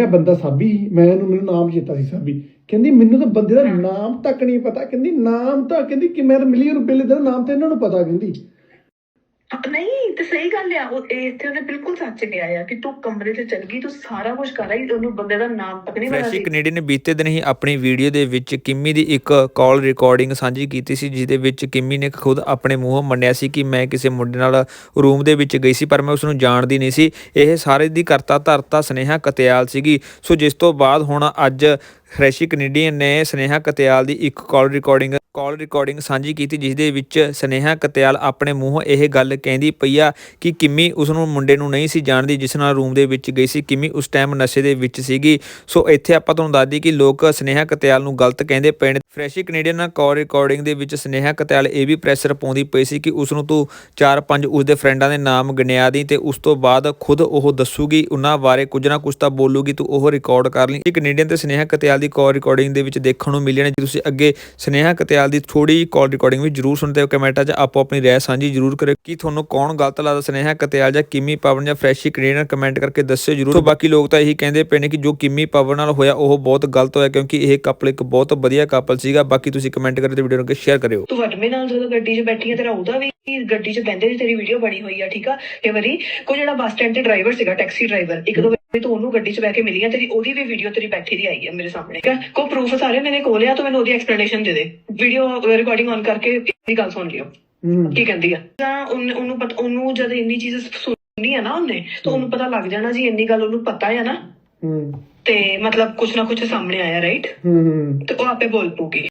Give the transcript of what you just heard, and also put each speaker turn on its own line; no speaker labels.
ਇਹ ਬੰਦਾ ਸਾਬੀ ਮੈਂ ਇਹਨੂੰ ਮੈਨੂੰ ਨਾਮ ਚੇਤਾ ਸੀ ਸਾਬੀ। ਕਹਿੰਦੀ ਮੈਨੂੰ ਤਾਂ ਬੰਦੇ ਦਾ ਨਾਮ ਤੱਕ ਨਹੀਂ ਪਤਾ। ਕਹਿੰਦੀ ਨਾਮ ਤਾਂ ਕਹਿੰਦੀ ਕਿ ਮੈਂ ਤਾਂ ਮਿਲੀਅਨ ਰੁਪਏ ਦਾ ਨਾਮ ਤਾਂ ਇਹਨਾਂ ਨੂੰ ਪਤਾ ਕਹਿੰਦੀ।
ਨਹੀਂ ਤੇ ਸਹੀ ਗੱਲ ਆ ਉਹ ਇੱਥੇ ਉਹਨੇ ਬਿਲਕੁਲ ਸੱਚ ਕਿਹਾ ਆ ਕਿ ਤੂੰ ਕਮਰੇ 'ਚ ਚਲ ਗਈ ਤੂੰ ਸਾਰਾ ਕੁਝ ਕਰ ਆਈ ਉਹਨੂੰ ਬੰਦੇ ਦਾ ਨਾਮ ਤੱਕ ਨਹੀਂ ਪਤਾ
ਫਰੈਸ਼ੀ
ਸੀ।
ਕੈਨੇਡੀਅਨ ਨੇ ਬੀਤੇ ਦਿਨ ਹੀ ਆਪਣੀ ਵੀਡੀਓ ਦੇ ਵਿੱਚ ਕਿੰਮੀ ਦੀ ਇੱਕ ਕਾਲ ਰਿਕਾਰਡਿੰਗ ਸਾਂਝੀ ਕੀਤੀ ਸੀ ਜਿਸ ਦੇ ਵਿੱਚ ਕਿੰਮੀ ਨੇ ਖੁਦ ਆਪਣੇ ਮੂੰਹੋਂ ਮੰਨਿਆ ਸੀ ਕਿ ਮੈਂ ਕਿਸੇ ਮੁੰਡੇ ਨਾਲ ਰੂਮ ਦੇ ਵਿੱਚ ਗਈ ਸੀ ਪਰ ਮੈਂ ਉਸ ਨੂੰ ਜਾਣਦੀ ਨਹੀਂ ਸੀ। ਇਹ ਸਾਰੇ ਦੀ ਕਰਤਾ ਧਰਤਾ ਸਨੇਹਾ ਕਤਿਆਲ ਸੀਗੀ। ਸੋ ਜਿਸ ਤੋਂ ਬਾਅਦ ਹੁਣ ਅੱਜ ਫਰੈਸ਼ੀ ਕੈਨੇਡੀਅਨ ਨੇ ਸਨੇਹਾ ਕਤਿਆਲ ਦੀ ਇੱਕ ਕਾਲ ਰਿਕਾਰਡਿੰਗ ਕਾਲ ਰਿਕਾਰਡਿੰਗ ਸਾਂਝੀ ਕੀਤੀ ਜਿਸ ਦੇ ਵਿੱਚ ਸਨੇਹਾ ਕਤਿਆਲ ਆਪਣੇ ਮੂੰਹੋਂ ਇਹ ਗੱਲ ਕਹਿੰਦੀ ਪਈ ਆ ਕਿ ਕਿੰਮੀ ਉਸ ਨੂੰ ਮੁੰਡੇ ਨੂੰ ਨਹੀਂ ਸੀ ਜਾਣਦੀ, ਜਿਸ ਨਾਲ ਰੂਮ ਦੇ ਵਿੱਚ ਗਈ ਸੀ। ਕਿੰਮੀ ਉਸ ਟਾਈਮ ਨਸ਼ੇ ਦੇ ਵਿੱਚ ਸੀਗੀ। ਸੋ ਇੱਥੇ ਆਪਾਂ ਤੁਹਾਨੂੰ ਦੱਸ ਦਈਏ ਕਿ ਲੋਕ ਸਨੇਹਾ ਕਤਿਆਲ ਨੂੰ ਗਲਤ ਕਹਿੰਦੇ ਪਏ ਨੇ ਫਰੈਸ਼ੀ ਕੈਨੇਡੀਅਨ ਨਾਲ ਕਾਲ ਰਿਕਾਰਡਿੰਗ ਦੇ ਵਿੱਚ ਸਨੇਹਾ ਕਤਿਆਲ ਇਹ ਵੀ ਪ੍ਰੈਸ਼ਰ ਪਾਉਂਦੀ ਪਈ ਸੀ ਕਿ ਉਸ ਨੂੰ ਤੂੰ ਚਾਰ ਪੰਜ ਉਸ ਦੇ ਫਰੈਂਡਾਂ ਦੇ ਨਾਮ ਗਿਣਿਆ ਦੀ ਤੇ ਉਸ ਤੋਂ ਬਾਅਦ ਖੁਦ ਉਹ ਦੱਸੂਗੀ, ਉਹਨਾਂ ਬਾਰੇ ਕੁਝ ਨਾ ਕੁਝ ਤਾਂ ਬੋਲੂਗੀ, ਤੂੰ ਉਹ ਰਿਕਾਰਡ ਕਰ ਲਈ। ਇਹ ਕੈਨੇਡੀਅਨ ਤੇ ਸਨੇਹਾ ਕਤਿਆਲ ਦੀ ਕਾਲ ਰਿਕਾਰਡਿੰਗ ਦੇ ਵਿੱਚ ਦੇਖਣ ਨੂੰ ਮਿਲਿਆ ਨੇ, ਜੇ ਤੁਸੀਂ ਅੱਗੇ ਸਨੇਹਾ ਕਤਿਆਲ ਦੀ ਥੋੜੀ ਕਾਲ ਰਿਕਾਰਡਿੰਗ ਵੀ ਜਰੂਰ ਸੁਣਦੇ ਹੋ ਕਮੈਂਟਾਂ 'ਚ ਆਪੋ ਆਪਣੀ ਰਾਏ ਸਾਂਝੀ ਜਰੂਰ ਕਰਿਓ। ਕਿ ਤੁਹਾਨੂੰ ਕੌਣ ਗਲਤ ਲੱਗਦਾ? ਸਨੇਹਾ ਕਤਿਆਲ ਜਾਂ ਕਿਮੀ ਪਵਨ ਜਾਂ ਫਰੈਸ਼ੀ ਕੈਨੇਡੀਅਨ ਕਮੈਂਟ ਕਰਕੇ ਦੱਸਿਓ ਜਰੂਰ। ਸੋ ਬਾਕੀ ਲੋਕ ਤਾਂ ਇਹੀ ਕਹਿੰਦੇ ਪਏ ਨੇ ਕਿ ਜੋ ਕਿਮੀ ਪਵਨ ਨਾਲ ਹੋਇਆ ਉਹ ਬਹੁਤ ਗਲਤ ਹੋਇਆ ਕਿਉਂਕਿ ਇਹ ਕਪਲ ਇੱਕ ਬਹੁਤ ਵਧੀਆ ਕਪਲ ਸੀਗਾ। ਬਾਕੀ ਤੁਸੀਂ ਕਮੈਂਟ ਕਰਕੇ ਤੇ ਵੀਡੀਓ ਨੂੰ ਸ਼ੇਅਰ ਕਰਿਓ।
ਤੂੰ ਵਟਮੇ ਨਾਲ ਜਦੋਂ ਗੱਡੀ 'ਚ ਬੈਠੀ ਹੈ ਤੇਰਾ ਉਹਦਾ ਵੀ ਗੱਡੀ 'ਚ ਬੈੰਦੇ ਦੀ ਤੇਰੀ ਵੀਡੀਓ ਬਣੀ ਹੋਈ ਆ ਠੀਕ ਆ? ਕਈ ਵਾਰੀ ਕੋਈ ਜਿਹੜਾ ਬੱਸ ਸਟੈਂਡ ਤੇ ਡਰਾਈਵਰ ਸੀਗਾ ਟੈਕਸੀ ਡਰਾਈਵਰ ਇੱਕ ਦੋ ਵਾਰੀ ਤੂੰ ਉਹਨੂੰ ਗੱਡੀ 'ਚ ਬਹਿ ਕੇ ਮਿਲੀ ਆ ਤੇਰੀ ਉਹਦੀ ਵੀ ਵੀਡੀਓ ਤੇਰੀ ਬੈਠੀ ਦੀ ਆਈ ਹੈ ਮੇਰੇ ਸਾਹਮਣੇ। ਆ? ਕੋਈ ਪ੍ਰੂਫ ਸਾਰੇ ਮੇਰੇ ਕੋਲ ਆ ਤੂੰ ਮੈਨੂੰ ਉਹਦੀ ਐਕਸਪਲੇਨੇਸ਼ਨ ਦੇ ਦੇ। ਵੀਡੀਓ ਰਿਕਾਰਡਿੰਗ ਔਨ ਕਰਕੇ ਇਹਦੀ ਗੱਲ ਸੁਣ ਲਿਓ। ਕੀ ਕਹਿੰਦੀ ਆ? ਤਾਂ ਉਹਨੇ- ਉਹਨੂੰ ਪਤਾ ਉਹਨੂੰ ਜਦ ਇੰਨੀ ਚੀਜ਼ ਸੁਣਨੀ ਆ ਨਾ ਉਹਨੇ ਤਾਂ ਉਹਨੂੰ ਪਤਾ ਲੱਗ ਜਾਣਾ ਜੀ ਇੰਨੀ ਗੱਲ ਉਹਨੂੰ ਪਤਾ ਆ ਨਾ। ਤੇ ਮਤਲਬ ਕੁਛ ਨਾ ਕੁਛ ਸਾਹਮਣੇ ਆਇਆ ਰਾਈਟ
ਹੂੰ
ਤੇ ਉਹ ਆਪੇ ਬੋਲ ਪੂਗੀ